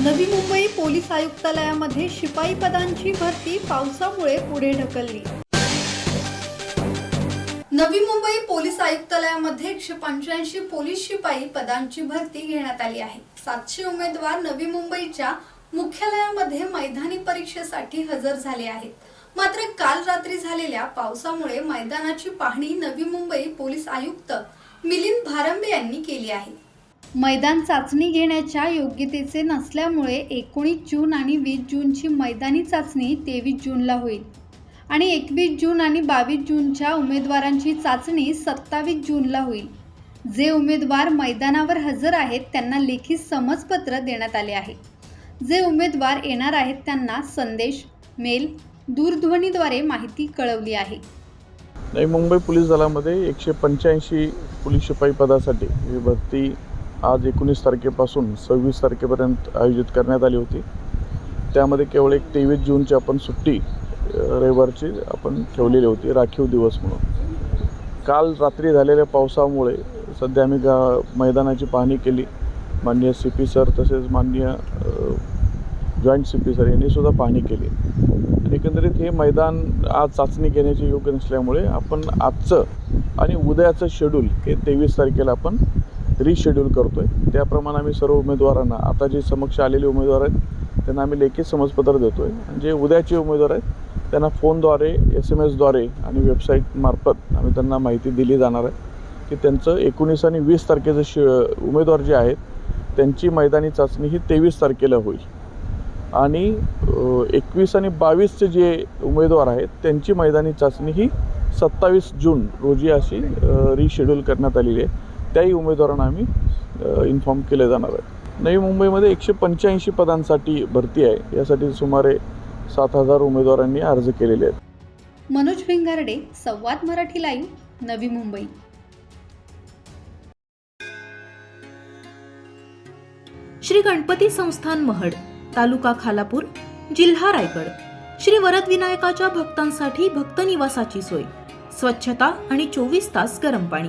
Navi Mumbai police आयुक्तालयामध्ये शिपाई पदांची भरती पावसामुळे पुढे ढकलली. नवी मुंबई पोलीस आयुक्तालयामध्ये एकशे पंच्याऐंशी पोलीस शिपाई पदांची भरती घेण्यात आली आहे. सातशे उमेदवार नवी मुंबईच्या मुख्यालयामध्ये मैदानी परीक्षेसाठी हजर झाले आहेत. मात्र काल रात्री झालेल्या पावसामुळे मैदानाची पाहणी नवी मुंबई पोलीस आयुक्त मिलिंद भारंबे यांनी केली आहे. मैदान चाचणी घेण्याच्या योग्यतेचे नसल्यामुळे एकोणीस जून आणि वीस जूनची मैदानी चाचणी तेवीस जूनला होईल. आणि एकवीस जून आणि बावीस जूनच्या उमेदवारांची चाचणी सत्तावीस जूनला होईल. जे उमेदवार मैदानावर हजर आहेत त्यांना लेखी समजपत्र देण्यात आले आहे. जे उमेदवार येणार आहेत त्यांना संदेश मेल दूरध्वनीद्वारे माहिती कळवली आहे. नवी मुंबई पोलीस दलामध्ये एकशे पंच्याऐंशी पोलीस शिपाई पदासाठी ही भरती आज एकोणीस तारखेपासून सव्वीस तारखेपर्यंत आयोजित करण्यात आली होती. त्यामध्ये केवळ एक तेवीस जूनची आपण सुट्टी रविवारची आपण ठेवलेली होती राखीव दिवस म्हणून. काल रात्री झालेल्या पावसामुळे सध्या आम्ही गा मैदानाची पाहणी केली. माननीय सी पी सर तसेच माननीय जॉईंट सी पी सर यांनीसुद्धा पाहणी केली. आणि एकंदरीत हे मैदान आज चाचणी घेण्याचे योग्य नसल्यामुळे आपण आजचं आणि उद्याचं शेड्यूल हे तेवीस तारखेला आपण रिशेड्यूल करतो आहे त्याप्रमाणे आम्ही सर्व उमेदवारांना आता जे समक्ष आलेले उमेदवार आहेत त्यांना आम्ही लेखी समजपत्र देतो आहे जे उद्याचे उमेदवार आहेत त्यांना फोनद्वारे एस एम एसद्वारे आणि वेबसाईटमार्फत आम्ही त्यांना माहिती दिली जाणार आहे. की त्यांचं एकोणीस आणि वीस तारखेचं शि उमेदवार जे आहेत त्यांची मैदानी चाचणी ही तेवीस तारखेला होईल. आणि एकवीस आणि बावीसचे जे उमेदवार आहेत त्यांची मैदानी चाचणी ही सत्तावीस जून रोजी अशी रिशेड्यूल करण्यात आलेली आहे. त्याही उमेदवारांना आम्ही इन्फॉर्म केले जाणार आहे. नवी मुंबईमध्ये एकशे पंच्याऐंशी पदांसाठी भरती आहे. यासाठी सुमारे सात हजार उमेदवारांनी अर्ज केलेले आहेत. मनोज भिंगारडे संवाद मराठी लाईव्ह नवी मुंबई. श्री गणपती संस्थान महड तालुका खालापूर जिल्हा रायगड. श्री वरदविनायकाच्या भक्तांसाठी भक्त निवासाची सोय. स्वच्छता आणि चोवीस तास गरम पाणी.